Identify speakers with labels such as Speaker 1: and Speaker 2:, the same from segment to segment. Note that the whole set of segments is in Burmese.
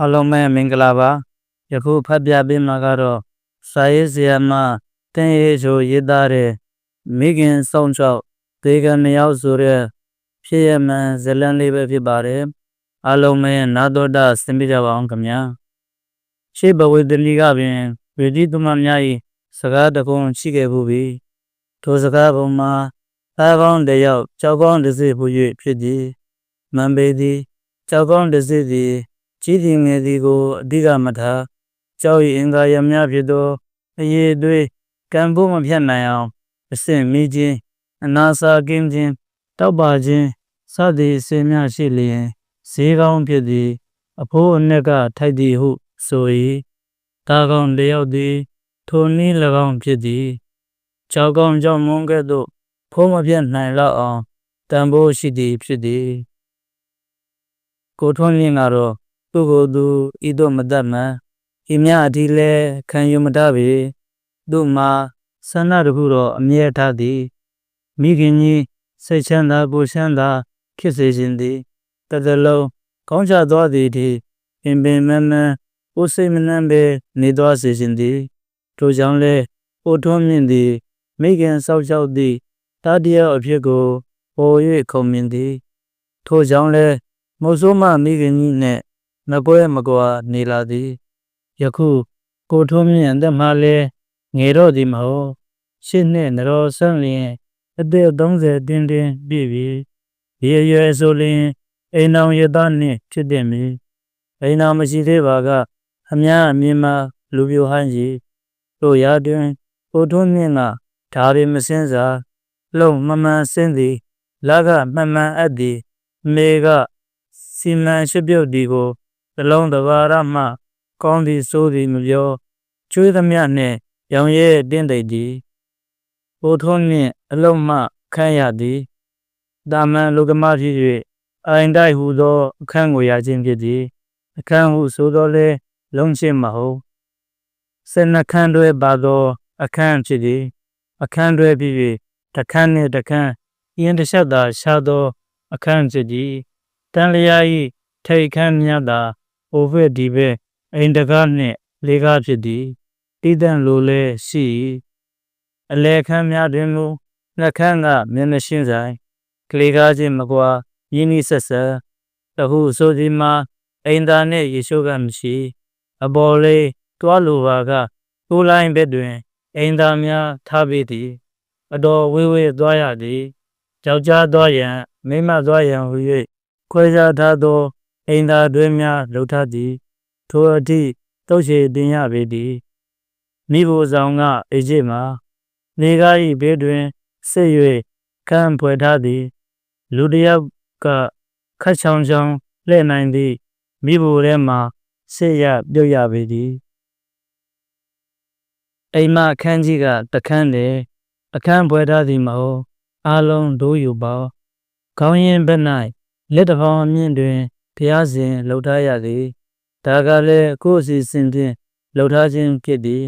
Speaker 1: အားလုံးပဲမင်္ဂလာပါယခုဖတ်ပြပေးမှာကတော့စာရေးဆရာမတင်းရေးချိုရေးသားတဲ့မိခင်ဆောင်ချောက်ဒေဂန်နှစ်ယောက်ဆိုတဲ့ဖြစ်ရမှန်ဇလန်လေးပဲဖြစ်ပါတယ်အားလုံးပဲနာတော်တာဆင်ပြကြပါအောင်ခင်ဗျာရှေးဘဝတလီကပင်ဝေဒီသမများ၏စကားတကုံရှိခဲ့ဘူးပြီထိုစကားပုံမှာသားကောင်းတယောက်ကြောက်ကောင်းတစ်စိပူ၍ဖြစ်သည်မန်ပေသည်ကြောက်ကောင်းတစ်စိသည် ကြီးသည်ငယ်သည်ကိုအဓိကမထားကြောက်၏အင်္ဂါရများဖြစ်သောအရေးအသွေးကံဖို့မဖြတ်နိုင်အောင်အစင်မိခြင်းအနာစာကင်းခြင်းတောက်ပါခြင်းစသည်အစင်များရှိလျင်ဈေးကောင်းဖြစ်သည် အဖိုးအနှက်ကထိုက်သည်ဟုဆို၏တာကောင်းတယောက်သည် ထိုနည်း၎င်းဖြစ်သည်ကြောက်ကောင်းကြောင့်မွန်းကဲ့သို့ဖိုးမပြတ်နိုင်လောက်အောင်တန်ဖိုးရှိသည်ဖြစ်သည်ကိုထွန်းမြင့်ကတော့ သူကိုယ်သူဤသို့မတတ်မှန်ဤမြအထီးလဲခံယူမတတ်ပေသူမှာဆန္ဒတစ်ခုတော့အမြဲထားသည်မိခင်ကြီးစိတ်ချမ်းသာပူချမ်းသာဖြစ်စေခြင်းသည်တစ်သလုံးကောင်းချသွားသည်ဒီပင်ပင်မမကိုယ်စိတ်မနှံ့ပဲနေသွားစေခြင်းသည်ထိုကြောင့်လဲပိုထွန်းမြင့်သည်မိခင်ဆောက်ရှောက်သည့်တာတယောက်အဖြစ်ကိုပေါ်၍ခုံမြင်သည်ထိုကြောင့်လဲမုတ်ဆိုးမမိခင်ကြီးနှင့် မပွဲမကွာနေလာသည်ယခုကိုထုံးမြင့်အသက်မှလည်းငယ်တော့သည်မဟုတ်ရှစ်နှစ်နရောဆန်းလျင်အသက်30တင်းတင်းပြည့်ပြီဒီအရွယ်ဆိုလျင်အိမ်အောင်ရသားနှင့်ဖြစ်တဲ့မီအိမ်အောင်မရှိသေးပါကအများအမြင်မှလူပြိုဟန်းကြီးတို့ရတွင်ကိုထုံးမြင့်ကဓာရီမစင်းစာလုံမမှန်စင်းသည်လကမှန်မှန်အပ်သည်မေကစီမံရှိပြုတ်ဒီကို သလုံးတဘာရမှ ကောင်းသည်ဆိုးသည်မပြောကျွေးသမျှနှင့်ရောင်ရဲတင်းတိတ်သည်ပိုထုံးနှင့်အလုံးမှခန့်ရသည်တာမန်လူကမဖြစ်၍အိုင်တိုက်ဟူသောအခန်းကိုရခြင်းဖြစ်သည်အခန်းဟုဆိုသောလဲလုံးရှင်းမဟုတ်စနခန်းတွဲပါသောအခန်းဖြစ်သည်အခန်းတွဲဖြစ်၍တခန်းနှင့်တခန်းအင်းတစ်ချက်သာရှားသောအခန်းဖြစ်သည်တန်လျာ၏ထိတ်ခန်းများသာ အိုဖက်ဒီဘက်အိမ်တကားနှင့်လေးကားဖြစ်သည်တိတန့်လိုလဲရှိ၏အလဲခန်းများတွင်မူနှက်ခမ်းကမျက်နှရှင်းဆိုင်ကလေးကားချင်းမကွာရင်းနှီးဆက်ဆက်တဟုဆိုဒီမှာအိမ်သားနှင့်ယေရှုကမရှိအပေါ်လေးတွားလိုပါကကိုလိုင်းဘက်တွင်အိမ်သားများထားပေသည်အတော်ဝေးဝေးသွားရသည်ကြောက်ကြားသွားရန်မိမသွားရန်ဟူ၍ခွဲခြားထားသော အိမ်သာတွင်များလှုပ်ထသည်ထိုအထိတုတ်ရှိတင်ရပေသည်မိဖို့ဆောင်ကအေဂျစ်မှာနေကား၏ဘေးတွင်စစ်၍ကံဖွယ်ထားသည် လူတယောက်ကခတ်ချောင်းချောင်းလှဲ့နိုင်သည်မိဖို့ထဲမှစစ်ရပြုတ်ရပေသည်အိမ်မအခန်းကြီးကတခန်းလေအခန်းဖွယ်ထားသည်မဟုတ်အားလုံးဒိုးယူပါခေါင်းရင်ဘက်၌လက်တစ်ဖောင်အမြင့်တွင် ဘုရားရှင်လှုပ်ထားရသည်ဒါကလည်းကိုယ်အစီအစဉ်ဖြင့်လှုပ်ထားခြင်းဖြစ်သည်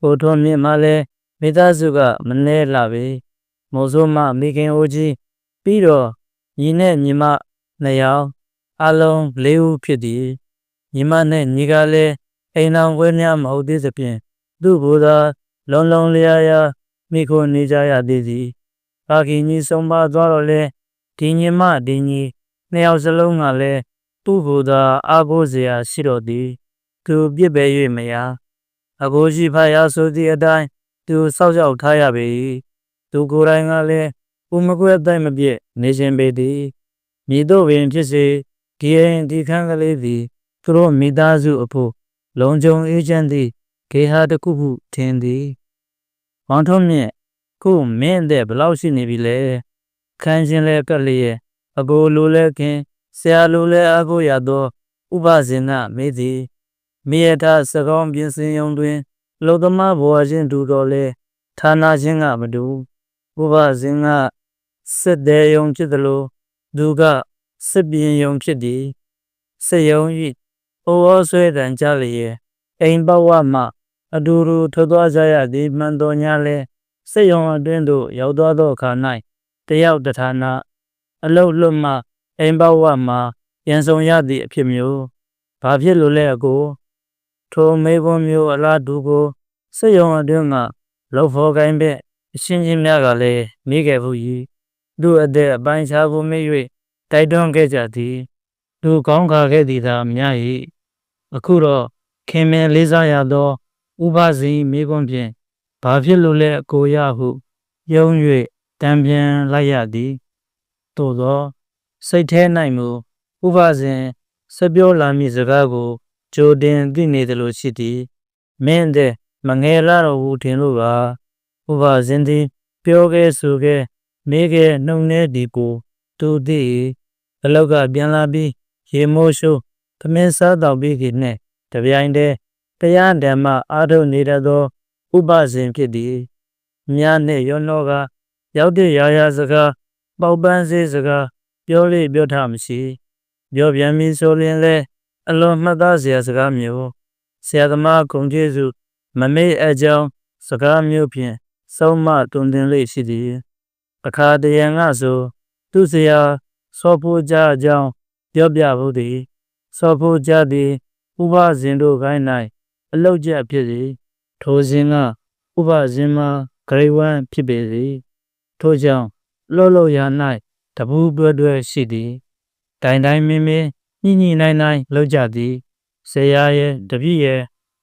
Speaker 1: ကိုထွန်းမြင့်မှလည်းမိသားစုကမနှဲလာပေမိုးစိုးမမိခင်အိုကြီးပြီးတော့ညီနဲ့ညီမနှစ်ယောက်အလုံး၄ဦးဖြစ်သည်ညီမနဲ့ညီကလည်းအိမ်တော်ဝဲများမဟုတ်သေးသဖြင့်သူ့ဘုရားလုံးလုံးလျားလျားမိခိုနေကြရသေးသည်ပါခင်ကြီးဆုံးပါသွားတော့လေဒီညီမဒီညီနှစ်ယောက်စလုံးကလည်း သူ့ကိုယ်သာအားကိုးစရာရှိတော်သည်သူပြစ်ပယ်၍မရအကိုရှိဖယားဆိုသည့်အတိုင်းသူစောက်ရှောက်ထားရပေ၏သူကိုယ်တိုင်ကလည်းဦးမကွဲတိုက်မပြည့်နေခြင်းပေသည်မိတို့ပင်ဖြစ်စေဒီရင်ဒီခန်းကလေးသည်သူတို့မိသားစုအဖို့လုံခြုံအေးချမ်းသည့်ဂေဟာတစ်ခုခုထင်သည်မောင်ထုံးမြင့်ခုမင်းတဲ့ဘလောက်ရှိနေပြီလဲခန်းရှင်လဲကက်လျက်အကိုလိုလဲခင် ဆရာလိုလဲအကိုရသော ဥပဇင်ကမေးသည်မိယထစကောင်းပြင်ဆင်ယုံတွင်လုံသမားဘဝချင်းတူတော်လဲဌာနချင်းကမတူဥပဇင်ကစစ်တဲ့ယုံဖြစ်သလိုသူကစစ်ပြင်းယုံဖြစ်သည်စစ်ယုံ၏အိုဝဆွဲတန်ကြလျက်အိမ်ဘဝမှအတူတူထွက်သွားကြရသည်မှန်တော်ညာလဲစစ်ယုံအတွင်းသို့ရောက်သွားသောအခါ၌တယောက်တဌာနအလုတ်လွတ်မှ အိမ်ဘဝမှာပြန်ဆောင်ရသည့်အဖြစ်မျိုးဘာဖြစ်လို့လဲအကိုထိုမေခွန်းမျိုးအလားတူကိုစိတ်ယုံအတွင်းကလှုပ်ဖော်ကိုင်းပဲအရှင်ကြီးများကလည်းမိခဲ့ဘူးကြီးသူ့အသက်အပိုင်းခြားဖို့မေ့၍တိုက်တွန်းခဲ့ကြသည်သူကောင်းခါခဲ့သည်သာများ၏အခုတော့ခင်မင်လေးစားရသော ဥပဇီမိခွန်းဖြင့်ဘာဖြစ်လို့လဲအကိုရဟုယုံ၍တံပြန်လိုက်ရသည်သို့သော စိတ်ထဲ၌မူဥပဇင်စပြောလာမည့်စကားကိုကြိုတင်သိနေသလိုရှိသည်မင်းတဲ့မငယ်လာတော့ဘူးထင်လို့ပါဥပဇင်သည်ပြောခဲ့ဆိုခဲ့မေးခဲ့နှုံနေဒီကိုသူသည်အလောက်ကပြန်လာပြီးရေမိုးရှိုးသမင်းစားတော့ပြီးခင်နဲ့တပြိုင်တည်းတရားဓမ္မအားထုတ်နေတတ်သောဥပဇင်ဖြစ်သည်မြားနှင့်ရောနောကရောက်တဲ့ရာရာစကားပေါပန်းစေးစကား ပြောလေပြောထမရှိပြောပြန်ပြီဆိုရင်လဲအလွန်မှတ်သားစရာစကားမျိုးဆရာသမားဂုံကျေးဇူးမမေ့အကြောင်းစကားမျိုးဖြင့်ဆုံးမတွင်တင်လေးရှိသည်အခါတရံကဆို သူဆရာစောဖို့ကြအကြောင်းပြောပြဖို့သည်စောဖို့ကြသည်ဥပဇင်တို့ခိုင်း၌အလုတ်ကျဖြစ်သည်ထိုစဉ်ကဥပဇင်မှာဂရိဝမ်ဖြစ်ပေသည်ထိုကြောင့်လှုပ်လှုပ်ရ၌ တပူးတွဲတွဲရှိသည်တိုင်တိုင်းမင်းမင်းညှိညှိနိုင်နိုင်လှုပ်ကြသည်ဆရာရဲ့တပည့်ရဲ့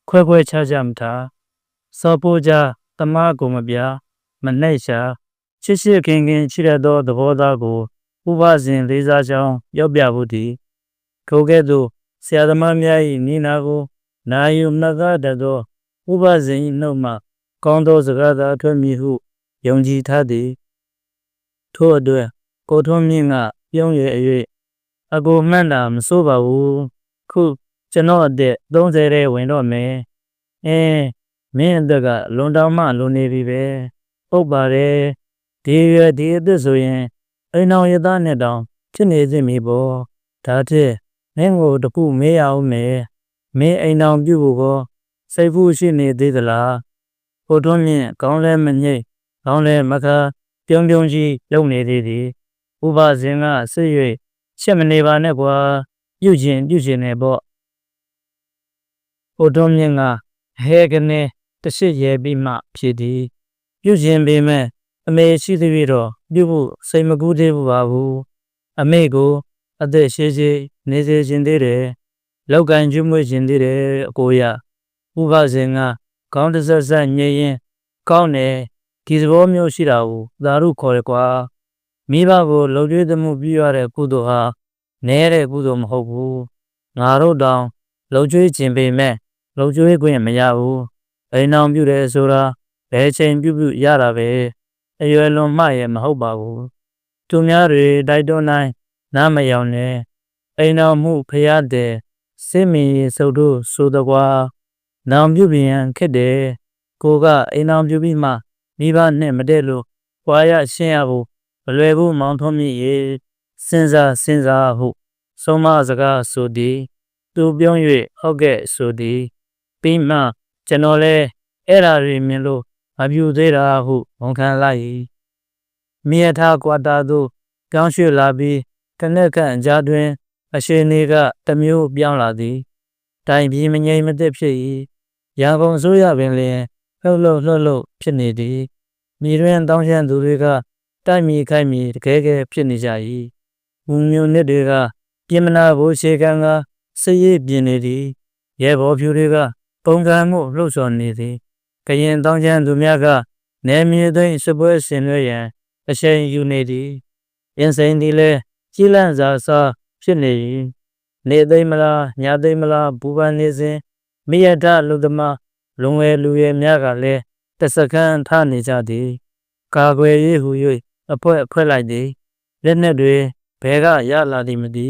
Speaker 1: ခွဲခွဲခြားခြားမထားစောပိုးကြတမားကိုမပြမနှိုက်ရှာချစ်ရှိခင်ခင်ချစ်ရသောသဘောသားကိုဥပဇင်လေးစားကြောင်းပြောပြဖို့သည်ထိုကဲ့သို့ဆရာသမားများ၏နိနာကိုနာယုမနကတသောဥပဇင်၏နှုတ်မှကောင်းသောစကားသာထွက်မည်ဟုယုံကြည်ထားသည်ထို့အတွက် ကိုထွန်းမြင့်ကပြုံးရ၍အကိုမှန်တာမစိုးပါဘူးခုကျွန်တော်အသက်30ရဲဝင်တော့မယ်အဲမင်းအသက်ကလွန်တောင်မှလွန်နေပြီပဲဟုတ်ပါတယ်ဒီရွယ်ဒီအသက်ဆိုရင်အိမ်အောင်ရသားနဲ့တောင်ဖြစ်နေသိမိပေါ့ဒါတည်းမင်းကိုတခုမေးရအောင်မယ်မင်းအိမ်အောင်ပြုတ်ဖို့ကောစိတ်ဖူးရှိနေသေးသလားဟိုတွန်းမြင့်ကောင်းလဲမငိတ်ကောင်းလဲမခါပြုံးပြုံးကြီးလုံနေသေးသည် ဥပဇင်ကဆွ၍ချက်မနေပါနဲ့ကွာပြုတ်ခြင်းပြုတ်ခြင်းနဲ့ပေါ့ဟိုတွန်းမြင့်ကဟဲကနေတရှိရဲပြီးမှဖြစ်သည်ပြုတ်ခြင်းပေမဲ့အမေရှိသေးပြီးတော့ပြုတ်ဖို့စိတ်မကူးသေးဘူးပါဘူးအမေကိုအသက်ရှိရှိနေစေခြင်းသေးတယ်လောက်ကန်ကျွမွေ့ခြင်းသေးတယ်အကိုရဥပဇင်ကကောင်းတဆက်ဆက်ညင်ရင်ကောင်းတယ်ဒီသဘောမျိုးရှိတာကိုသာရုခေါ်ရကွာ မိဘကိုလှုပ်ကြွေးသမှုပြုရတဲ့ကုသိုလ်ဟာနဲတဲ့ကုသိုလ်မဟုတ်ဘူးငါတို့တောင်လှုပ်ကြွေးခြင်းပေမဲ့လှုပ်ကြွေးခွင့်မရဘူးအိမ်အောင်ပြုတယ်ဆိုတာဘယ်ချိန်ပြုပြုရတာပဲအရွယ်လွန်မှရဲ့မဟုတ်ပါဘူးသူများတွေတိုက်တွန်းနိုင်နားမယောင်နဲ့အိမ်တော်မှုဖျားတဲ့စိမင်စုပ်တို့ဆိုတကွာနောင်ပြုပြင်ခက်တယ်ကိုကအိမ်တော်ပြုပြီးမှမိဘနဲ့မတည့်လို့ွာရရှင်းရဖို့ မလွယ်ဘူးမောင်ထုံးမြင့်ရေစဉ်းစားစဉ်းစားဟုဆုံးမစကားဆိုသည်သူပြုံး၍ဟုတ်ကဲ့ဆိုသည်ပြီးမှကျွန်တော်လဲအဲ့ဓာတွေမြင်လို့မပြူသေးတာဟုဝန်ခံလိုက်၏မြေထားကွာတာသို့ကြောင်းရွှေ့လာပြီးတနက်ခန့်ကြားတွင် အရှင်နေကတမျိုးပြောင်းလာသည်တိုင်ပြီးမငြိမ်မသက်ဖြစ်၏ရာကုန်ဆိုးရပင်လျင်လှုပ်လှုပ်လှုပ်လှုပ်ဖြစ်နေသည်မြေတွင်တောင်းချမ်းသူတွေက တိုက်မီခိုက်မီတကယ်ကဲဖြစ်နေကြ၏မူမျိုးနှစ်တွေကပြင်မနာဘိုးရှေကန်ကစရိပ်ပြင်နေသည်ရဲဘော်ဖြူတွေကပုံကံမှုလှုပ်ဆော်နေသည်ကရင်တောင်းချမ်းသူများကနယ်မြေသိမ်းစပွဲဆင်နွှဲရန်အရှိန်ယူနေသည်အင်းစိန်သည်လည်းကြီးလန့်စွာစွာဖြစ်နေ၏နေသိမ်းမလားညာသိမ်းမလားဘူပန်နေစဉ်မိယတလူသမားလုံဝဲလူရဲများကလည်းတစကန်းထနေကြသည် ကာကွယ်ရေးဟူ၍ အဖွဲဖွဲ့လိုက်သည်လက်နက်တွေဘဲကရလာသည်မသိ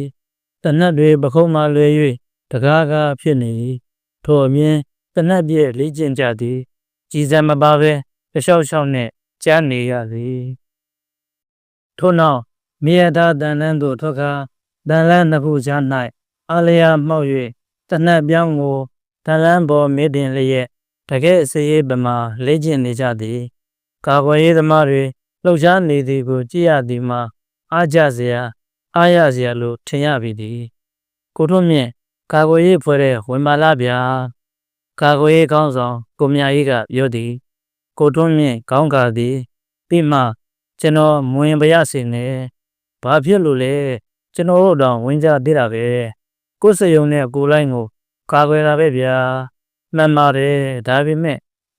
Speaker 1: တနက်တွေပခုံးမှလွယ်၍တကားကားဖြစ်နေ၏ထိုအမြင်တနက်ပြည့်လေ့ကျင့်ကြသည်ကြည်စံမပါပဲတလျှောက်လျှောက်နှင့်ကြားနေရသည်ထို့နောက်မြေယတာတန်လန်းသို့ထွက်ခါတန်လန်းနှစ်ခုကြား၌အာလျာမှောက်၍တနက်ပြောင်းကိုတန်လန်းပေါ်မေးတင်လျက်တကယ်စေရေးပမာလေ့ကျင့်နေကြသည် ကာကွယ်ရေးသမားတွေ လှုပ်ရှားနေသည်ကိုကြည့်ရသည်မှာအားကြစရာအားရစရာလိုထင်ရပြီသည်ကိုထွန်းမြင့်ကာကွယ်ရေးဖွဲ့တဲ့ဝင်ပါလာဗျာကာကွယ်ရေးကောင်းဆောင်ကိုမြကြီးကပြောသည် ကိုထွန်းမြင့်ခေါင်းကာသည်ပြီးမှကျွန်တော်မဝင်ပါရစေနဲ့ဘာဖြစ်လို့လဲကျွန်တော်တို့တော့ဝင်ကြသေးတာပဲကိုယ်စရုံနဲ့ကိုလိုက်ကိုကာကွယ်တာပဲဗျာမှန်ပါတယ်ဒါပေမဲ့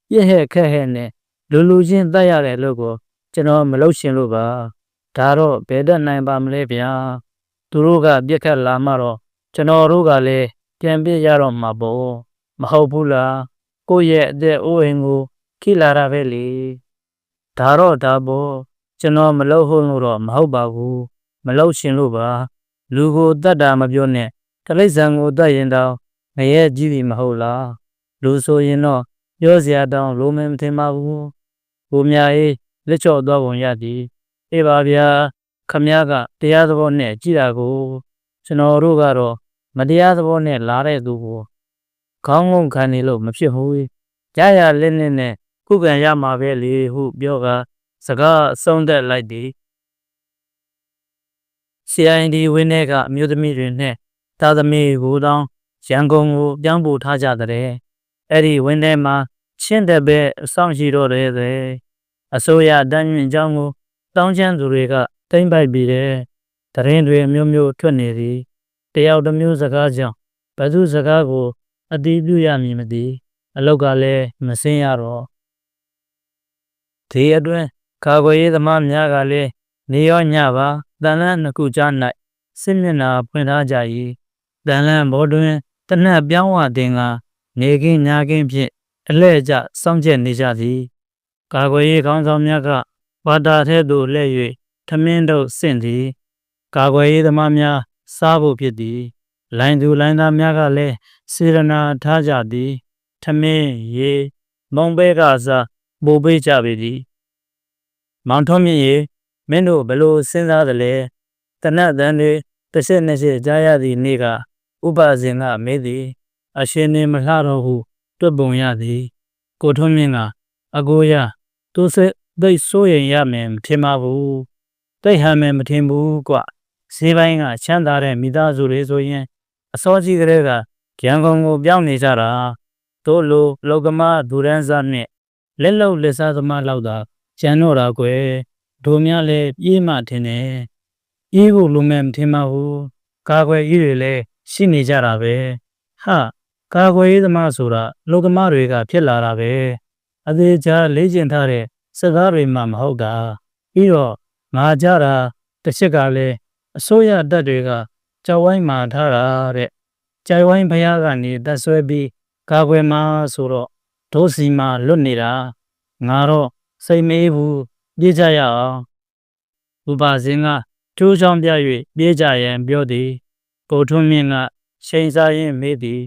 Speaker 1: ပြည့်ဟဲ့ခက်ဟဲ့နဲ့လူလူချင်းတတ်ရတဲ့လို့ကို ကျွန်တော်မလုပ်ရှင်လို့ပါဒါတော့ဘယ်တတ်နိုင်ပါမလဲဗျာသူတို့ကပြက်ခတ်လာမှတော့ကျွန်တော်တို့ကလည်းပြန်ပြရတော့မှာပေါ့မဟုတ်ဘူးလားကိုယ့်ရဲ့အသက်အိုးအိမ်ကိုခိလာတာပဲလေဒါတော့ဒါပေါ့ကျွန်တော်မလုပ်ဟုတ်လို့တော့မဟုတ်ပါဘူးမလုပ်ရှင်လို့ပါလူကိုတတ်တာမပြောနဲ့တလိษံကိုတတ်ရင်တော့ငရဲကြီးပြီမဟုတ်လားလူဆိုရင်တော့ပြောစရာတောင်းလိုမယ်မထင်ပါဘူးကိုမြအေး လက်ချော့သွားပုံရသည်အေးပါဗျာခမည်းကတရားသဘောနဲ့ကြည်တာကိုကျွန်တော်တို့ကတော့မတရားသဘောနဲ့လာတဲ့သူကိုခေါင်းငုံခံနေလို့မဖြစ်ဘူးကြရလက်နဲ့နဲ့ခုခံရမှာပဲလေဟုပြောကစကားအဆုံးသက်လိုက်သည် CID ဝင်းထဲကအမျိုးသမီးတွေနဲ့သားသမီးကိုတောင်းရန်ကုန်ကိုပြောင်းပို့ထားကြတဲ့အဲ့ဒီဝင်းထဲမှာချင်းတဲ့ပဲအဆောင်ရှိတော့တယ်တဲ့ အစိုးရတန်းမြင့်ကြောင်းကိုတောင်းချမ်းသူတွေကတိမ့်ပိုက်ပြီးတဲ့တရင်တွေမျိုးမျိုးထွက်နေသည်တယောက်တစ်မျိုးစကားကြောင့်ဘသူစကားကိုအတိပြုရမည်မသိအလောက်ကလည်းမစင်းရတော့ဒီအတွင်းကာကွယ်ရေးသမားများကလည်းနေရောညပါတန်လန်းနှစ်ခုကြား၌စစ်မျက်နှာဖွင့်ထားကြ၏တန်လန်းဘောတွင်တနက်ပြောင်းဝတင်ကနေကင်းညာကင်းဖြင့်အလဲကျစောင့်ကျက်နေကြသည် ကာကွယ်ရေးခေါင်းဆောင်များကဝါတာထဲသို့လှည့်၍ထမင်းတို့ဆင့်သည်ကာကွယ်ရေးသမားများစားဖို့ဖြစ်သည်လိုင်းသူလိုင်းသားများကလည်းစေရနာထားကြသည်ထမင်းရေမုံပဲကစားပို့ပေးကြပေသည်မောင်ထွန်းမြင့်ရေမင်းတို့ဘယ်လိုစဉ်းစားသလဲတနတ်တန်းတွေတစ်ဆက်နှစ်ဆက်ကြားရသည့်နေ့ကဥပဇင်ကမေးသည်အရှင်နေမလှတော့ဟု တွတ်ပုံရသည် ကိုထွန်းမြင့်ကအကိုရ သူစိတ်သိစိုးရင်ရမယ်မထင်ပါဘူးတိတ်ဟမ်းမယ်မထင်ဘူးကွဈေးပိုင်းကချမ်းသာတဲ့မိသားစုတွေဆိုရင်အစောကြီးကလေးကရန်ကုန်ကိုပြောင်းနေကြတာတို့လိုလောကမဒူရန်စားနဲ့လက်လုံလက်စားသမားလောက်သာကျန်တော့တာကွယ်တို့များလည်းပြေးမှထင်တယ်ပြေးဖို့လိုမယ်မထင်ပါဘူးကာကွယ်ရေးတွေလည်းရှိနေကြတာပဲဟာကာကွယ်ရေးသမားဆိုတာလောကမတွေကဖြစ်လာတာပဲ အသေးချာလေ့ကျင့်ထားတဲ့စကားတွေမှမဟုတ်တာပြီးတော့ငါကြတာတစ်ချက်ကလည်းအစိုးရတပ်တွေကကြောက်ဝိုင်းမာထားတာတဲ့ကြိုက်ဝိုင်းဘုရားကနေတက်ဆွဲပြီးကာကွယ်မှာဆိုတော့ဒိုးစီမှာလွတ်နေတာငါတော့စိတ်မေးဘူးပြေးကြရအောင်ဥပါစင်ကကျိုးချောင်းပြ၍ပြေးကြရန်ပြောသည်ကိုထွန်းမြင့်ကချိန်စားရင်မေးသည်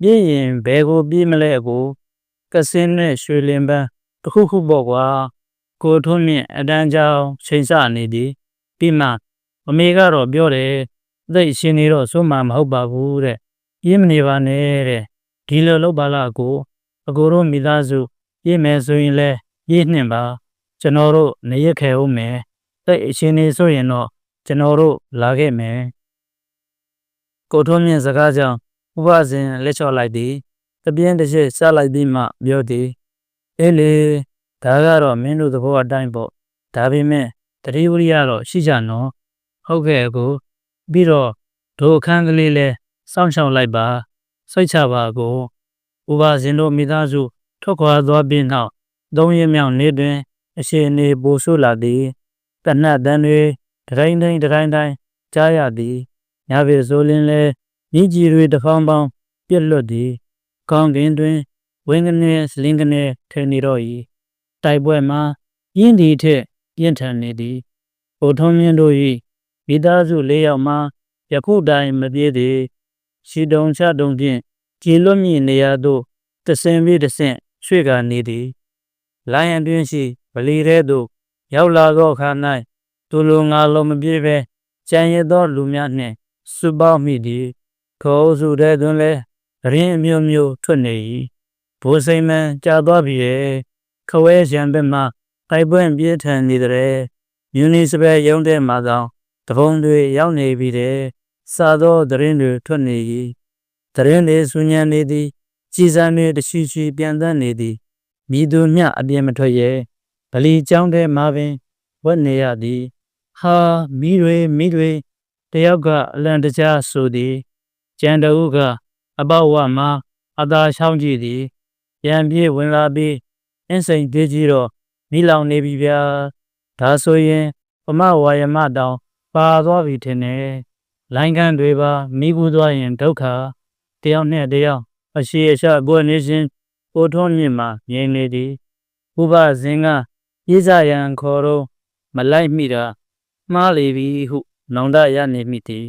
Speaker 1: ပြေးရင်ဘယ်ကိုပြေးမလဲအကို ကစင်းနဲ့ရွှေလင်ပန်းတစ်ခုခုပေါ့ကွာကိုထွန်းမြင့်အတန်းကြောင်ချိန်ဆနေသည်ပြီးမှအမေကတော့ပြောတယ်သိအရှင်နေတော့စိုးမှမဟုတ်ပါဘူးတဲ့ရင်းမနေပါနဲ့တဲ့ဒီလိုလုပ်ပါလားကို အကိုတို့မိသားစုပြည့်မယ်ဆိုရင်လဲပြည့်နှင့်ပါကျွန်တော်တို့နေရခဲဦးမယ်သိအရှင်နေဆိုရင်တော့ကျွန်တော်တို့လာခဲ့မယ်ကိုထွန်းမြင့်စကားကြောင့်ဥပဇင်လက်ချော့လိုက်သည် တပြင်းတစ်ချက်ဆက်လိုက်ပြီးမှပြောသည်အေးလေဒါကတော့မင်းတို့သဘောအတိုင်းပေါ့ဒါပေမဲ့တတိဝရိယတော့ရှိကြနော်ဟုတ်ကဲ့ကိုပြီးတော့ဒိုအခန်းကလေးလဲစောင့်ရှောက်လိုက်ပါစိတ်ချပါကိုဥပါဇင်တို့မိသားစုထွက်ခွာသွားပြီးနောက်သုံးရက်မြောက်နေ့တွင် အရှင်နေပိုဆိုးလာသည်တနတ်တန်းတွေတတိုင်းတိုင်းတတိုင်းတိုင်းကြားရသည်ညပေဆိုလင်းလဲမြည်ကြီးတွေတစ်ဖောင်းပေါင်းပြက်လွတ်သည် ကောင်းကင်တွင်ဝင်းကနေစလင်းကနေထဲနေတော့၏တိုက်ပွဲမှာပြင်းဒီထက်ပြင်းထန်နေသည်ပိုထုံးမြင့်တို့၏မိသားစု၄ယောက်မှယခုတိုင်မပြေးသည်ရှိတုံချတုံဖြင့်ကြည်လွတ်မြင့်နေရာသို့တဆင်ပြီးတဆင့်ရွှေ့ကနေသည်လိုင်းရန်တွင်ရှိဗလီထဲသို့ရောက်လာသောအခါ၌သူလူငါလုံးမပြေးပဲကြံရသောလူများနှင့်စုပေါင်းမိသည်ခေါ်စုတဲ့တွင်လည်း ရင်းအမျိုးမျိုးထွက်နေ၏ဘိုးစိမ်မန်ကြာသွားပြီရဲ့ခဝဲရံဘက်မှတိုက်ပွဲပြင်းထန်နေတဲ့မြူနီစပယ်ရုံးတဲ့မှာဆောင်တပုံတွေရောက်နေပြီတဲ့စာသောသတင်းတွေထွက်နေ၏တရင်လေးဆူညံနေသည်ကြည်စံတွေတရှိရှိပြန်တတ်နေသည်မိသူမျှအပြင်းမထွက်ရဲ့ဗလီကျောင်းထဲမှာပင်ဝတ်နေရသည်ဟာမိတွေမိတွေတယောက်ကအလံတကြားဆိုသည်ကျန်တဦးက အပေါဝမှာအသာချောင်းကြည့်သည်ပြန်ပြေးဝင်လာပြီးအင်းစိန်သေးကြီးတော့မိလောင်နေပြီဗျာဒါဆိုရင်ပမဝါယမတောင်ပါသွားပြီထင်တယ်လိုင်းကန်တွေပါမိဘူးသွားရင်ဒုက္ခတယောက်နဲ့တယောက်အရှိအရှဘွယ်နေစဉ်ကိုထွန်းမြင့်မှာငြိမ်နေသည်ဥပဇင်ကပြေးစားရန်ခေါ်တော့မလိုက်မိတာမှားလေပြီဟု နောင်တရနေမိသည်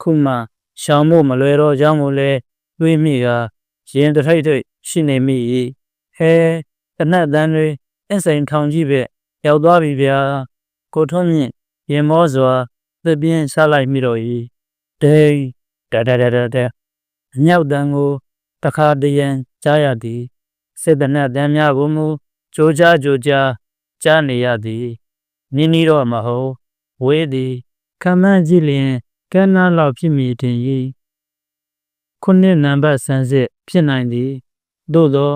Speaker 1: ခုမှရှောင်မို့မလွယ်တော့ကြောင်းကိုလည်း တွေးမိကရင်တထိတ်ထိတ်ရှိနေမိ၏ဟဲတနတ်တန်းတွေအင်းစိန်ထောင်ကြီးပဲရောက်သွားပြီဗျာကိုထွန်းမြင့်ရင်မောစွာသပြင်းဆလိုက်မိတော့၏ဒိန်တတတတတအညောက်တန်းကိုတခါတရံကြားရသည်စစ်တနတ်တန်းများကိုမူကြိုးကြားကြိုးကြားကြားနေရသည်နင်းနီတော့မဟုတ်ဝေးသည်ခမန်းကြည့်လျင်ကန်းနာလောက်ဖြစ်မိတင်၏ ခုနှစ်နံပါတ်ဆန်းစစ်ဖြစ်နိုင်သည်သို့သော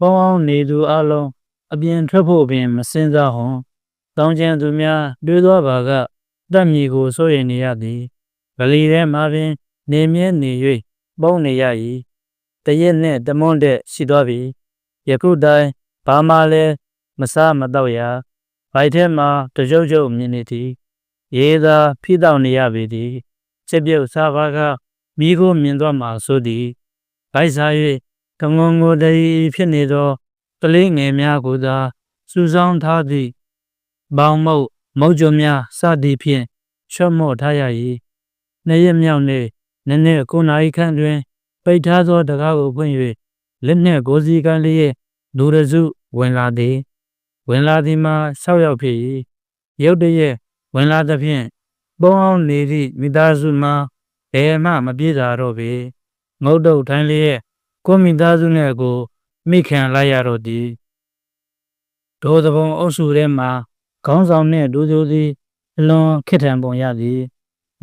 Speaker 1: ပေါင်းအောင်နေသူအလုံးအပြင်ထွက်ဖို့ပင်မစင်စားဟွန်တောင်းကျန်သူများတွေးသွားပါကတက်မြေကိုစိုးရိမ်နေရသည်ဗလီထဲမှာပင် နေမြဲနေ၍ပုံနေရ၏တရက်နှင့်တမွန်းတဲ့ရှိသွားပြီယခုတိုင်ဘာမှလည်းမစားမတော့ရဘိုက်ထဲမှာတကြုတ်ကြုတ်မြင်နေသည်ရေးသာဖိတော့နေရပေသည်ချက်ပြုတ်စားပါက မိကိုမြင်သွားမှဆိုသည်ဘိုက်စား၍ကငုံငိုတည်းဖြစ်နေသောကလေးငယ်များကိုသာစူဆောင်းထားသည့်ဘောင်မုတ်မုတ်ကြုံများစသည်ဖြင့်ချွတ်မော့ထားရ၏နှစ်ရက်မြောက်နေ့နည်းနည်း9နာရီခန့်တွင်ပိတ်ထားသောတကားကိုဖွင့်၍လက်နှင့်ကိုစီကံလျက်လူရစုဝင်လာသည် ဝင်လာသည်မှာဆောက်ရောက်ဖြစ်၏ရုတ်တရက်ဝင်လာသဖြင့်ပုံအောင်နေသည့်မိသားစုမှာ ဘယ်မှမပြေတာတော့ပေငုတ်တုတ်ထိုင်းလျက်ကိုမိသားစုနဲ့ကိုမိခံလိုက်ရတော့သည်ဒိုးသဘုံအုပ်စုထဲမှာခေါင်းဆောင်နှင့်ဒူးဒူးသည်အလွန်ခက်ထန်ပုံရသည်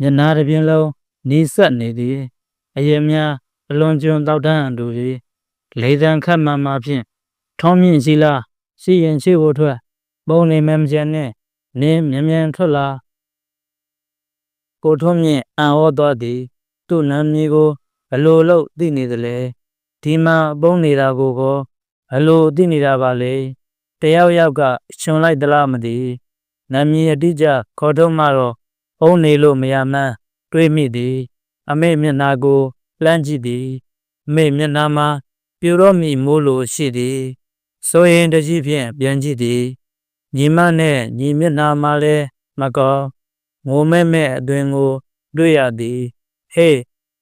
Speaker 1: မျက်နာတစ်ပြင်းလုံးနီးစပ်နေသည်အရင်များအလွန်ကျွံတောက်တန်းအတူသည်လေတံခတ်မှန်မှဖြင့်ထောင်းမြင့်စီလာစီရင်ရှိဖို့ထွက်ပုံနေမှမကျန်နဲ့နင်းမြန်မြန်ထွက်လာ ကိုထွန်းမြင့်အံ့ဩသွားသည်သူ့နာမည်ကိုဘလို့လို့သိနေသလဲဒီမှာပုံနေတာကိုကောဘလို့သိနေတာပါလေတယောက်ယောက်ကရှင်လိုက်သလားမသိနာမည်အတိအကျခေါ်ထုတ်မှတော့အုံးနေလို့မရမှန်းတွေးမိသည်အမေမျက်နာကိုလှမ်းကြည့်သည်အမေမျက်နာမှာပြူတော့မိမိုးလိုရှိသည်ဆိုရင်တကြီးဖြင့်ပြန်ကြည့်သည်ညီမနဲ့ညီမျက်နာမှာလဲမကော ငိုမဲမဲအတွင်ကို တွေ့ရသည်ဟေး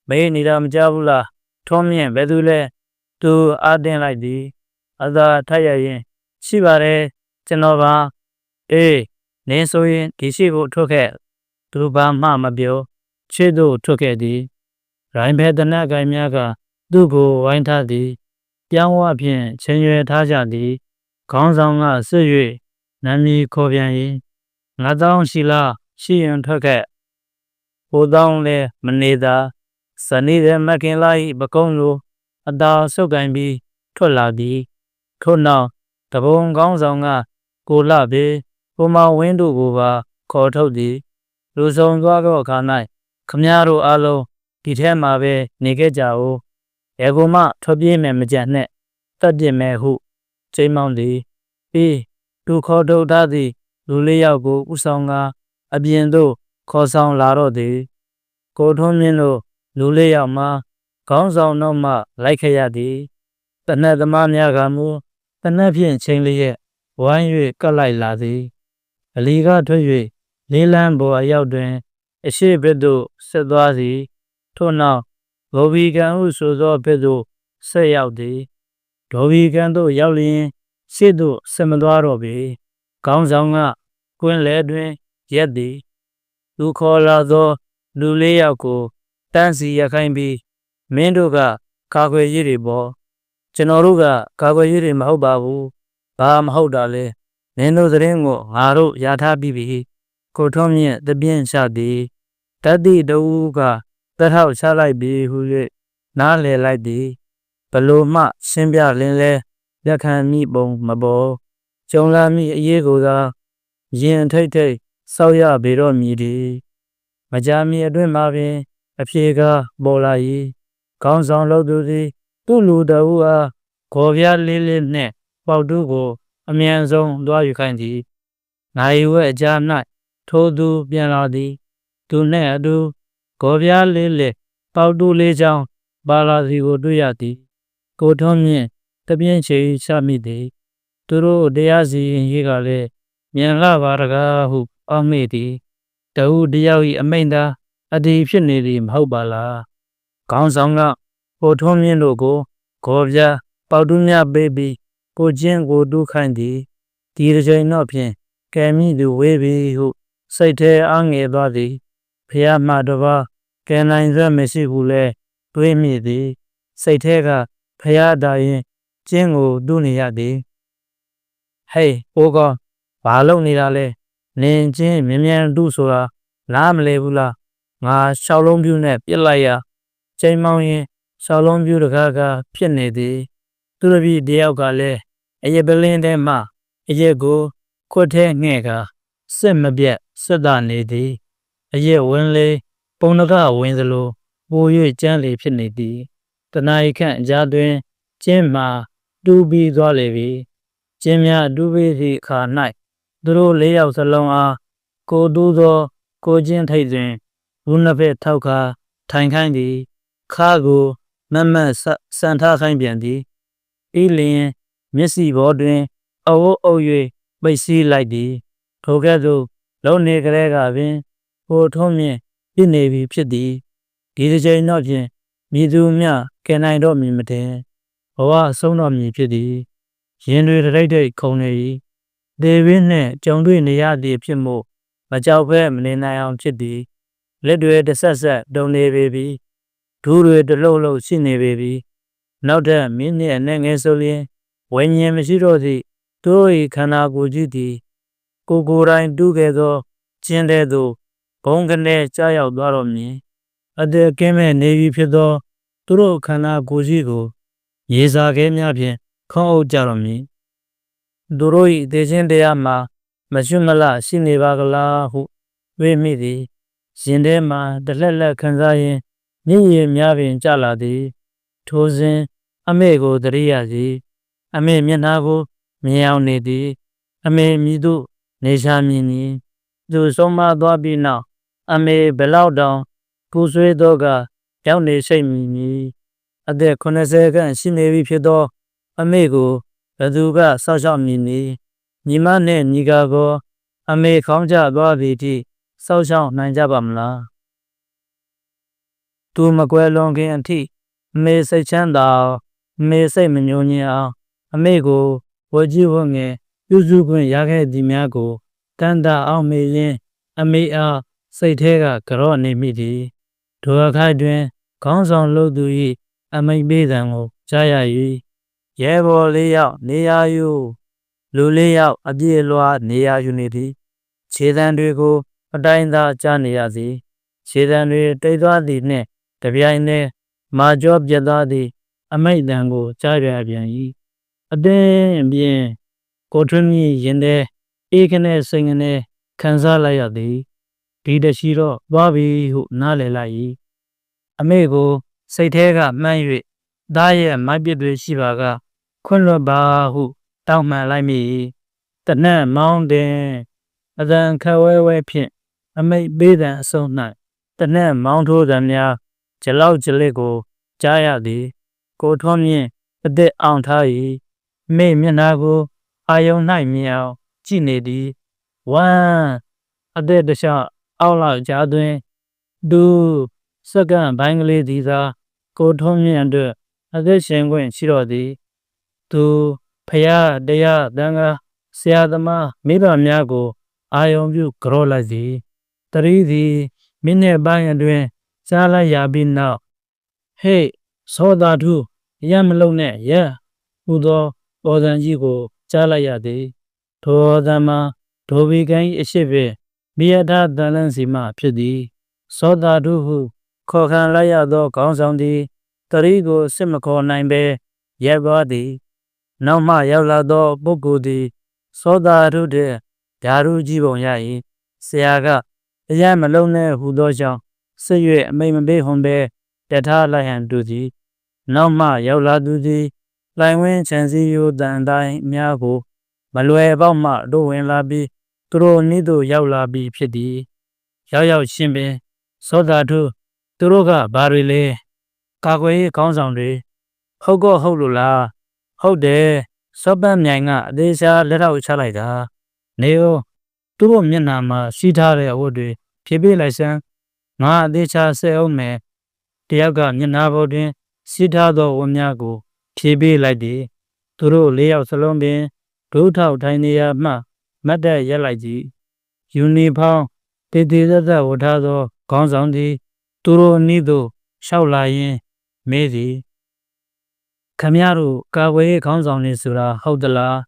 Speaker 1: မေးနေတာမကြဘူးလားထုံးမြင့်ဘယ်သူလဲသူအားတင်းလိုက်သည်အသာထရရင်ရှိပါတယ်ကျွန်တော်ပါအေးနင်းဆိုရင်ဒီရှိကိုထွက်ခဲ့သူဘာမှမပြောချစ်တို့ထွက်ခဲ့သည်ရိုင်းဘဲတနက်ကိုင်များကသူ့ကိုဝိုင်းထားသည်ပြောင်းဝဖြင့်ချင်းရွယ်ထားကြသည်ခေါင်းဆောင်ကဆွ၍နာမည်ခေါ်ပြန်၏ငါတောင်းရှိလား ရှိရင်ထွက်ခဲ့ဟိုတောင်းလဲမနေသာဇနီးတဲ့မခင်လာ၏ပကုံးလိုအသာဆုပ်ကင်ပြီးထွက်လာသည်ထို့နောက်တဘုံကောင်းဆောင်ကကိုလပေကိုမောင်ဝင်းတို့ကိုပါခေါ်ထုတ်သည်လူဆောင်သွားသောအခါ၌ခမည်းတော်အားလုံးဒီထဲမှာပဲနေခဲ့ကြဦးရေကိုမှထွက်ပြေးမယ်မကြံနဲ့တတ်ပြစ်မယ်ဟုချိန်မောင်းသည်ပြီးသူခေါ်ထုတ်ထားသည့်လူလေးယောက်ကိုဥဆောင်က အပြင်သို့ခေါ်ဆောင်လာတော့သည်ကိုထွန်းမြင့်တို့လူလေးယောက်မှာခေါင်းဆောင်တော့မှလိုက်ခဲ့ရသည်တနက်သမားများကမူတနက်ဖြင့်ချိန်လျက်ဝိုင်း၍ကပ်လိုက်လာသည်အလီကထွက်၍လေးလန်းပေါ်အရောက်တွင် အရှိဘက်သို့ဆက်သွားသည်ထို့နောက်ဂောဘီကံဟုဆိုသောဘက်သို့ဆက်ရောက်သည်ဒေါ်ဘီကံသို့ရောက်လျင်ရှေ့သို့ဆက်မသွားတော့ပေခေါင်းဆောင်ကကွင်းလဲတွင် ရက်သည်သူခေါ်လာသော လူလေးယောက်ကိုတန်းစီရခိုင်းပြီးမင်းတို့ကကာကွယ်ရေးတွေပေါ့ကျွန်တော်တို့ကကာကွယ်ရေးတွေမဟုတ်ပါဘူးဘာမဟုတ်တာလဲမင်းတို့သတင်းကိုငါတို့ရထားပြီးပြီကိုထွန်းမြင့်တပြင်းချသည်တတိတူကတထောက်ချလိုက်ပြီဟု၍နားလည်လိုက်သည်ဘလို့မှရှင်းပြလင်းလဲလက်ခံမိပုံမပေါ်ကြုံလာမိအရေးကိုသာရင်ထိတ်ထိတ် စောက်ရပေတော့မည်ဒီမကြာမီအတွင်းမှာပင် အဖြေကပေါ်လာ၏ခေါင်းဆောင်လုပ်သူသည်သူ့လူတော်ဟုအားခေါ်ပြလေးလေးနှင့်ပေါက်တူးကို အမြန်ဆုံးသွားယူခိုင်းသည်နိုင်ဝဲအကြား၌ထိုးသူပြန်လာသည် သူနှင့်အတူခေါ်ပြလေးလေးပေါက်တူးလေးချောင်းပါလာစီကိုတွေ့ရသည် ကိုထွန်းမြင့်တပြင်းချေချမိသည် သူတို့တရားစီရင်ရေးကလည်းမြန်လာပါတကားဟု အောက်မေ့သည်တဟုတယောက်၏အမိန့်သာအဒီဖြစ်နေသည်မဟုတ်ပါလားခေါင်းဆောင်ကကိုထွန်းမြင့်တို့ကိုခေါ်ပြပေါက်တူးများပေးပြီးကိုချင်းကိုတူးခိုင်းသည်ဒီတစ်ချိန်တော့ဖြင့်ကဲမိသူဝေးပြီဟုစိတ်ထဲအားငယ်သွားသည်ဖះမှတပါးကဲနိုင်စွမ်းမရှိဘူးလဲတွေးမိသည်စိတ်ထဲကဖះတာရင်ကျင်းကိုတူးနေရသည်ဟေးအိုးကောဘာလုပ်နေတာလဲ နင်ချင်းမြ мян တူးဆိုတာလားမလဲဘူးလားငါရှောက်လုံးပြူနဲ့ပြစ်လိုက်ရချိန်မောင်းရင်ရှောက်လုံးပြူတကားကဖြစ်နေသည်သူတပည့်တယောက်ကလည်းအရက်ပလင်းထဲမှအရက်ကိုခွတ်ထဲငှဲ့ကစစ်မပြတ်စစ်တာနေသည်အရက်ဝင်းလေးပုံနကဝင်းသလိုပို၍ကြမ်းလေဖြစ်နေသည်တနာရီခန့်အကြားတွင်ကျင်းမှာတူးပြီးသွားလေပြီကျင်းများတူးပြီးသည့်အခါ၌ သူတို့လေးယောက်စလုံးအားကိုတူးသော ကိုချင်းထိတ်တွင်ဘူးနှစ်ဖက်ထောက်ခါထိုင်ခိုင်းသည်ခါကိုမတ်မတ်ဆန်ထားခိုင်းပြန်သည်ဤလျင်မျက်စိဘောတွင်အဝတ်အုပ်၍ပိတ်စည်းလိုက်သည်ထိုကဲ့သို့လုံနေကြတဲ့ကပင်ဟိုထုံးမြင့်ပြစ်နေပြီဖြစ်သည်ဒီတစ်ချိန်တော့ဖြင့်မြည်သူမြကဲနိုင်တော့မည်မတင်ဘဝအဆုံးတော့မည်ဖြစ်သည်ရင်တွေတိတ်တိတ်ခုန်နေ၏ ဒေဝင်းနှင့်ကြုံတွေ့နေရသည့်ဖြစ်မှုမကြောက်ဘဲမနေနိုင်အောင်ဖြစ်သည်လက်တွေတဆက်ဆက်တုံနေပေပြီဒူးတွေတလှုပ်လှုပ်ရှိနေပေပြီနောက်ထပ်မင်းနှင့်အနှဲငယ်ဆိုလျင်ဝိညာဉ်မရှိတော့သည့်သူတို့၏ခန္ဓာကိုယ်ကြီးသည်ကိုကိုယ်တိုင်တူးခဲ့သောကျင်းတဲ့သို့ဘုံကနေကြားရောက်သွားတော့မည်အတက်ကင်းမဲ့နေပြီဖြစ်သောသူတို့ခန္ဓာကိုယ်ကြီးကို ရေစာခဲများဖြင့်ခေါင်းအုပ်ကြတော့မည် သူတို့၏သေခြင်းတရားမှာမရွတ်မလရှိနေပါကလားဟုတွေးမိသည်ရင်ထဲမှာတလက်လက်ခံစားရင်းမြင့်ရများပင်ကြလာသည် ထိုစဉ်အမေကိုတရိယာစီအမေမျက်နှာကိုမြင်အောင်နေသည် အမေမြည်သို့နေရှာမြင်သည်သူဆုံးမသွားပြီးနောက်အမေဘလောက်တောင်ပူဆွေးသောကရောက်နေစိတ်မြည်မည်အသက်80ခန့်ရှိနေပြီဖြစ်သော အမေကို ဘသူကစောက်ရှောက်မြည်နေညီမနဲ့ညီကကောအမေခေါင်းကျသွားပြီထိစောက်ရှောက်နိုင်ကြပါမလားသူမကွယ်လွန်ခင်အထိအမေစိတ်ချမ်းသာအမေစိတ်မညှို့ညင်အောင်အမေကိုဝကြီးဝငယ်ပြုစုခွင့်ရခဲ့သည်များကိုတန်တာအောင်မေရင်းအမေအားစိတ်ထဲကကြော့နေမိသည်ဒုအခါတွင်ခေါင်းဆောင်လုပ်သူ၏အမိန်ပေးသံကိုကြားရ၍ ရဲဘော်လေးယောက်နေရာယူလူလေးယောက်အပြည့်လွှားနေရာယူနေသည်ခြေတံတွေကို အတိုင်းသာကြားနေရသည်ခြေတံတွေတိတ်သွားသည်နှင့်တပြိုင်တည်းမာကျော်ပြတ်သွားသည် အမိတ်တံကိုကြားရပြန်၏အတင်းအပြင်းကိုထွန်းကြီးရင်တဲ့အေးခနဲ့စိန်ခနဲ့ခံစားလိုက်ရသည်ဒီတရှိတော့သွားပြီဟုနားလည်လိုက်၏အမေကို စိတ်ထဲကမှန်း၍သားရဲ့မိုက်ပစ်တွေရှိပါက ခွင့်လွတ်ပါဟုတောင်းမှန်လိုက်မိတနက်မောင်းတင်အတန်ခဝဲဝဲဖြင့်အမိတ်ပေးတဲ့အဆုံး၌တနက်မောင်းထိုးသံများဂျလောက်ဂျလစ်ကိုကြားရသည် ကိုထွန်းမြင့်အသက်အောင်ထား၏မိမျက်နှာကိုအာယုံ၌မြင်အောင်ကြည့်နေသည်ဝမ်းအသက်တခြားအောက်လောက်ကြားသွင်းဒူစက္ကန့်ဘိုင်းကလေးသည်သာကိုထွန်းမြင့်အတွက်အသက်ရှင်ခွင့်ရှိတော်သည် သူဖရာတရားတန်ခါဆရာသမားမိဘများကို အာယုံပြုကြောလိုက်သည်တရီသည်မိနစ်ပိုင်းအတွင်းစားလိုက်ရပြီးနောက်ဟေ့သောတာထုရမလုံးနဲ့ရဟူသောပေါ်ဇံကြီးကိုကြားလိုက်ရသည်ထိုသံမှာဒိုဘီကိုင်းအရှိပဲမိယထာတန်လန်းစီမှဖြစ်သည်သောတာထုဟု ခေါ်ခံလိုက်ရသော ခေါင်းဆောင်သည်တရီကိုစစ်မခေါ်နိုင်ဘဲရက်သွားသည် နောက်မှရောက်လာသောပုဂ္ဂိုလ်သည်သောတာထုတဲ့ဓာရုကြီးပုံရ၏ဆရာကအရမလုံးနဲ့ဟူသောကြောင့်ဆွ၍အမိန်မပေးဟွန်ဘဲတထားလိုက်ဟန်တူသည်နောက်မှရောက်လာသူသည်လိုင်ဝင်းချန်စီယိုတန်တိုင်းများကိုမလွယ်ပေါက်မှတို့ဝင်လာပြီးသူတို့နည်းသို့ရောက်လာပြီးဖြစ်သည်ရောက်ရောက်ချင်းပင်သောတာထုသူတို့ကဘာတွေလဲကာကွယ်ရေးခေါင်းဆောင်တွေဟုတ်ကောဟုတ်လို့လား ဟုတ်တယ်စောပန်းမြိုင်ကအသေးချာလက်ထောက်ချလိုက်တာနေရောသူတို့မျက်နှာမှာစီးထားတဲ့အဝတ်တွေဖြည့်ပေးလိုက်စမ်းငါအသေးချာဆဲအောင်မယ်တယောက်ကမျက်နှာပေါ်တွင်စီးထားသောဝတ်များကို ဖြည့်ပေးလိုက်သည်သူတို့လေးယောက်စလုံးပင်ဒုထောက်ထိုင်နေရမှမတ်တက်ရက်လိုက်ကြည့်ယူနီဖောင်းတေတေသက်သက်ဝတ်ထားသောခေါင်းဆောင်သည် သူတို့အနည်းသို့လျှောက်လာရင်းမေးသည် ခမရတို့ကာဝေးခေါင်းဆောင်နေဆိုတာဟုတ်သလား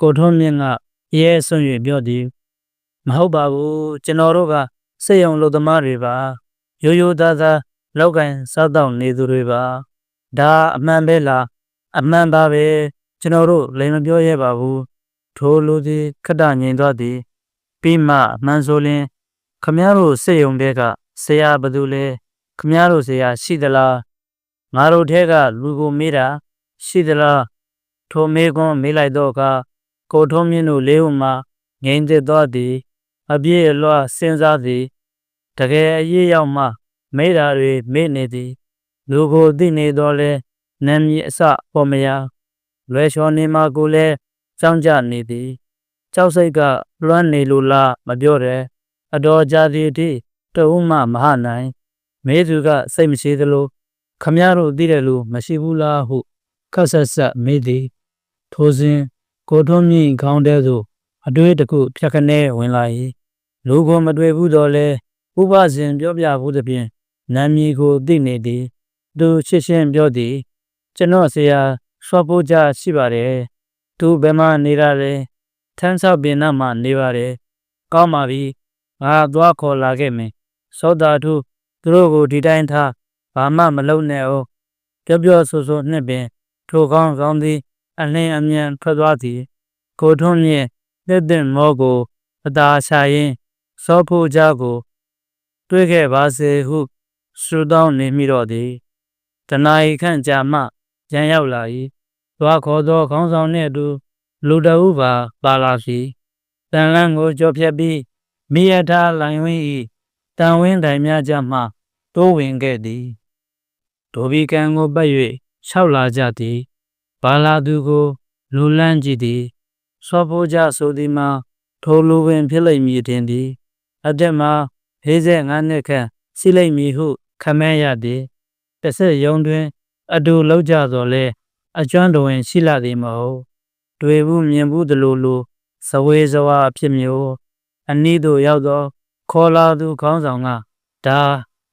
Speaker 1: ကိုထွန်းမြင့်ကရဲဆွံ့၍ပြောသည်မဟုတ်ပါဘူးကျွန်တော်တို့ကစိတ်ယုံလူသမားတွေပါရိုးရိုးသားသားလောက်ကန်စားတော့နေသူတွေပါဒါအမှန်ပဲလားအမှန်ပါပဲကျွန်တော်တို့လည်းမပြောရဲပါဘူးထိုလူသည်ခတ္တငြိမ်သွားသည်ပြီးမှအမှန်ဆိုလင်ခမရတို့စိတ်ယုံတဲ့ကဆရာဘယ်သူလဲခမရတို့ဆရာရှိသလား ငါတို့ထဲကလူကိုမေးတာရှိသလားထိုမေးခွန်းမေးလိုက်တော့အခါကိုထုံးမြင့်တို့လေးဦးမှာငိမ့်သက်သွားသည်အပြည့်အလွှားစဉ်းစားသည်တကယ်အရေးရောက်မှမေးတာတွေမေ့နေသည်လူကိုသိနေတော့လဲနာမည်အစပေါ်မရလွယ်လျှော်နေမှာကိုလည်းကြောင်းကြနေသည်ကြောက်စိတ်ကလွမ်းနေလို့လားမပြောတယ်အတော်ကြာသည်အထိတအုံးမှမဟနိုင် မေးသူကစိတ်မရှိသလို ခမရတို့သိတယ်လို့မရှိဘူးလားဟုခက်ဆက်ဆက်မေးသည်ထိုစဉ်ကိုထွန်းမြင့်ခေါင်းတဲသို့အတွေးတစ်ခုဖြတ်ခနဲဝင်လာ၏လူကိုမတွေ့ဘူးတော့လဲဥပဇင်ပြောပြဘူးသဖြင့်နာမည်ကိုသိနေသည် သူရှင်းရှင်းပြောသည် ကျွန်တော်ဆရာဆွတ်ဖို့ကြရှိပါတယ်သူဘယ်မှာနေရလဲထန်းဆောက်ပင်နာမှာနေပါတယ်ကောင်းပါပြီငါသွားခေါ်လာခဲ့မယ်စောတာထုသူတို့ကိုဒီတိုင်းထား ဘာမှမလုပ်နဲ့အောင်ပြောပြောဆိုဆိုနှစ်ပင် ထိုကောင်းကောင်းသည်အလင်းအမြန်ထွက်သွားသည်ကိုထွန်းမြင့်လက်တဲ့မောကိုအသာချရင်စောဖို့ကြကို တွေးခဲ့ပါစေဟုဆုတောင်းနေမိတော့သည်တနာရီခန့်ကြာမှရန်ရောက်လာ၏သွားခေါ်သောခေါင်းဆောင်နှင့်အတူလူတအုပ်ပါပါလာစီတန်လန်းကိုကြောဖြတ်ပြီးမိယထာလိုင်ဝင်း၏တန်ဝင်းတိုင်များကြမှတိုးဝင်ခဲ့သည် ဒိုဘီကန်ကိုပတ်၍ရှောက်လာကြသည်ဘာလာသူကိုလူလန်းကြည့်သည်စောဖိုးကြဆိုသည်မှာထိုလူပင်ဖြစ်လိမ့်မည်တင်သည်အတက်မှာ55နှစ်ခန့်စီလိမ့်မည်ဟု ခမဲရသည်တစ်ဆက်ယုံတွင် အတူလောက်ကြသောလဲအကျွမ်းတော်ဝင်ရှိလာသည်မဟုတ်တွေ့ဘူးမြင်ဘူးတလူလူစဝေးစဝါအဖြစ်မျိုးအနည်းသို့ရောက်သော ခေါ်လာသူခေါင်းဆောင်ကဒါ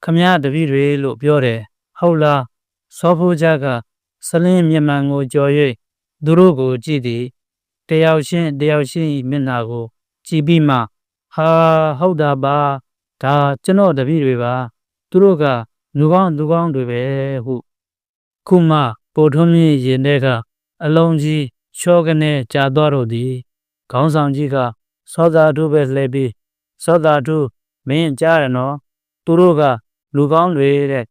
Speaker 1: ခမရတပည့်တွေလို့ပြောတယ် ဟုတ်လားစောဖိုးကြကဆလင်းမျက်မှန်ကိုကြော်၍သူတို့ကိုကြည့်သည်တယောက်ချင်းတယောက်ချင်းဤမျက်နှာကို ကြည့်ပြီးမှဟာဟုတ်တာပါဒါကျွန်တော်တပည့်တွေပါ သူတို့ကလူကောင်းလူကောင်းတွေပဲဟုခုမှပိုထွန်းမြင့်ရင်တဲ့ကအလုံးကြီးချောကနေကြာသွားတော့သည်ခေါင်းဆောင်ကြီးကစောသာထုပဲလှည့်ပြီးစောသာထုမင်းကြားရနော်သူတို့ကလူကောင်းတွေတဲ့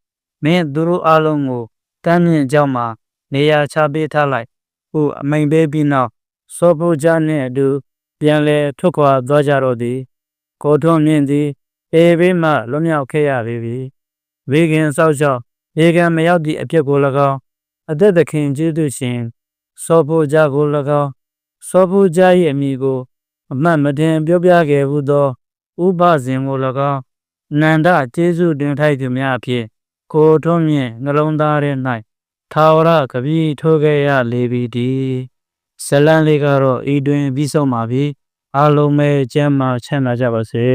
Speaker 1: မင်းသူတို့အားလုံးကိုတမ်းမြင့်ကြောင်းမှာနေရာချပေးထားလိုက်ဟုအမိန်ပေးပြီးနောက်စောဖို့ကြနှင့်အတူပြန်လဲထွက်ခွာသွားကြတော့သည်ကိုထွန်းမြင့်သည်အေဘေးမှလွတ်မြောက်ခဲ့ရပေပြီဝေခင်ဆောက်ရှောက်ရေကံမရောက်သည့်အဖြစ်ကို၎င်းအသက်သခင်ကျေးဇူးရှင်စောဖို့ကြကို၎င်းစောဖို့ကြ၏အမိကိုအမှတ်မတင်ပြောပြခဲ့ဘူးသော ဥပဇင်ကို၎င်းနန္ဒကျေးဇူးတင်ထိုက်သူများအဖြစ် ကိုထွန်းမြင့်နှလုံးသားထဲ၌ထာဝရကပီးထိုးခဲ့ရလေပြီဒီဇလန်လေးကတော့ဤတွင်ပြီးဆုံးပါပြီအားလုံးပဲကျမ်းမာချမ်းသာကြပါစေ